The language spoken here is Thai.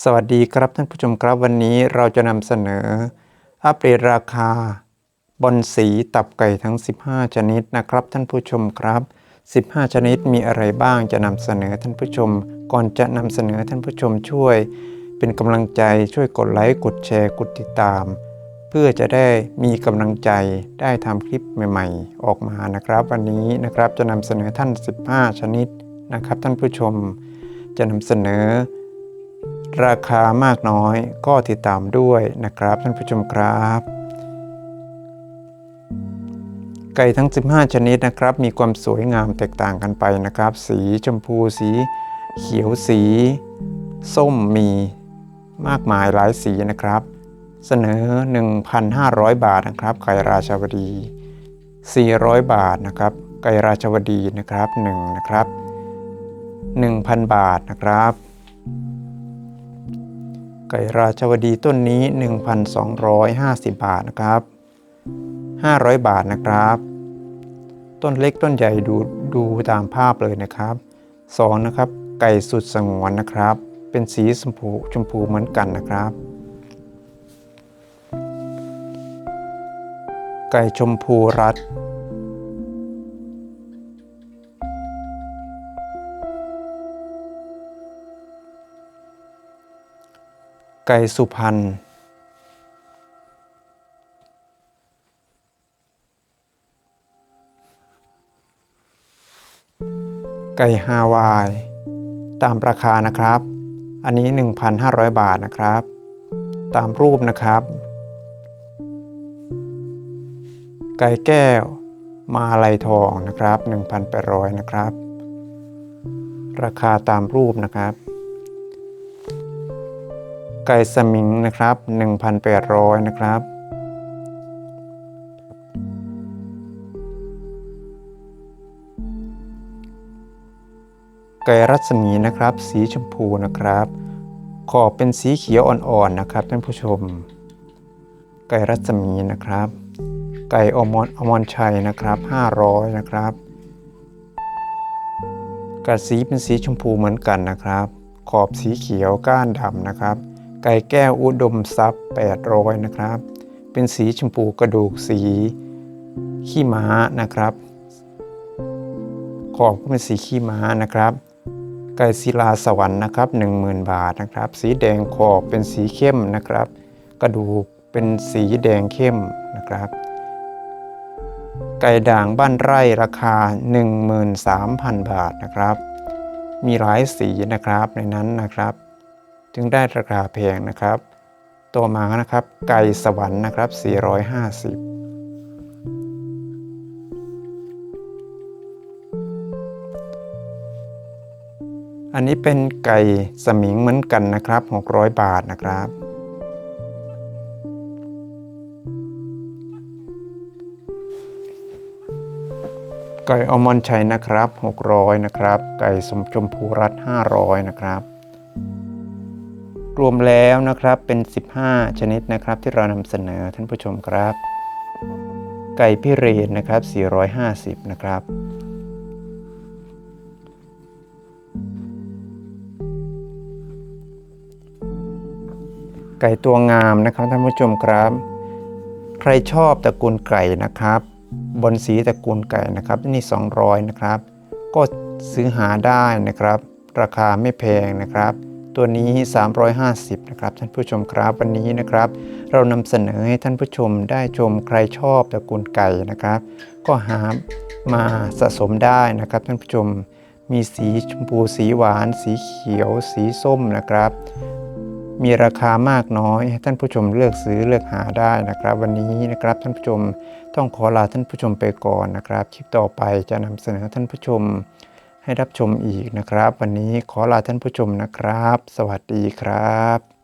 สวัสดีครับท่านผู้ชมครับวันนี้เราจะนำเสนอ อัปเดตราคา บอนสีตับไก่ทั้ง 15 ชนิดนะครับท่านผู้ชมครับ 15 ชนิดมีอะไรบ้างจะนำเสนอท่านผู้ชม ก่อนจะนำเสนอท่านผู้ชมช่วย เป็นกำลังใจช่วยกดไลค์กดแชร์กดติดตาม เพื่อจะได้มีกำลังใจได้ทำคลิปใหม่ๆ ออกมานะครับ วันนี้นะครับจะนำเสนอท่าน 15 ชนิดนะครับ ท่านผู้ชม จะนำเสนอ ราคามากน้อยก็ติดตามด้วยนะครับท่านผู้ชมครับ ไก่ทั้ง 15 ชนิดนะครับ มีความสวยงามแตกต่างกันไปนะครับ สีชมพูสี เขียวสี ส้มมีมากมายหลายสีนะครับ เสนอ 1,500 บาทนะครับไก่ราชาวดี 400 บาทนะครับไก่ราชาวดีนะครับ1นะครับ1,000 บาทนะครับ ไก่ราชวดีต้นนี้ 1,250 บาทนะครับ 500 บาทนะครับ ต้นเล็กต้นใหญ่ดูดูตามภาพเลยนะครับ2นะครับ ไก่สุดสงวนนะครับ เป็นสีชมพูชมพูเหมือนกันนะครับ ไก่ชมพูรัด ไก่สุพรรณไก่ฮาวาย ตามราคานะครับ อันนี้ 1,500 บาทนะครับ ตามรูปนะครับ ไก่แก้ว มาลัยทองนะครับ 1,800 นะครับ ราคาตามรูปนะครับ ไก่สมิงนะครับ1,800 นะครับ ไก่รัศมีนะครับ สีชมพูนะครับ ขอบเป็นสีเขียวอ่อนๆนะครับท่านผู้ชม ไก่รัศมีนะครับ ไก่อมรอมรชัยนะครับ 500 นะครับกระสีเป็นสีชมพูเหมือนกันนะครับ ขอบสีเขียวก้านดำนะครับ ไก่แก้วอุดมทรัพย์ 800 นะครับ เป็นสีชมพูกระดูกสีขี้ม้านะครับ ขอบก็เป็นสีขี้ม้านะครับ ไก่ศิลาสวรรค์นะครับ 10,000 บาทนะครับ สีแดงขอบเป็นสีเข้มนะครับ กระดูกเป็นสีแดงเข้มนะครับ ไก่ด่างบ้านไร่ราคา 13,000 บาทนะครับ มีหลายสีนะครับในนั้นนะครับ จึงได้ราคาแพงนะครับตัวมานะครับไก่สวรรค์นะครับ 450อันนี้เป็นไก่สมิงเหมือนกันนะครับ 600 บาทนะครับ ไก่อมอนชัยนะครับ 600 นะครับ ไก่สมชมพูรัต500 นะครับ รวมแล้วนะครับเป็น 15 ชนิดนะครับที่เรานำเสนอท่านผู้ชมครับ ไก่พิเรนนะครับ 450 นะครับ ไก่ตัวงามนะครับท่านผู้ชมครับ ใครชอบตระกูลไก่นะครับ บนสีตระกูลไก่นะครับนี่ 200 นะครับ ก็ซื้อหาได้นะครับ ราคาไม่แพงนะครับ ตัวนี้ 350 นะครับท่านผู้ชมครับวันนี้นะครับ เรานำเสนอให้ท่านผู้ชมได้ชมใครชอบตระกูลไก่นะครับ ก็หามาสะสมได้นะครับท่านผู้ชมมีสีชมพูสีหวาน สีเขียว สีส้มนะครับ มีราคามากน้อยให้ท่านผู้ชมเลือกซื้อเลือกหาได้นะครับ วันนี้นะครับท่านผู้ชมต้องขอลาท่านผู้ชมไปก่อนนะครับ คลิปต่อไปจะนำเสนอท่านผู้ชม ให้รับชมอีกนะครับ วันนี้ขอลาท่านผู้ชมนะครับ สวัสดีครับ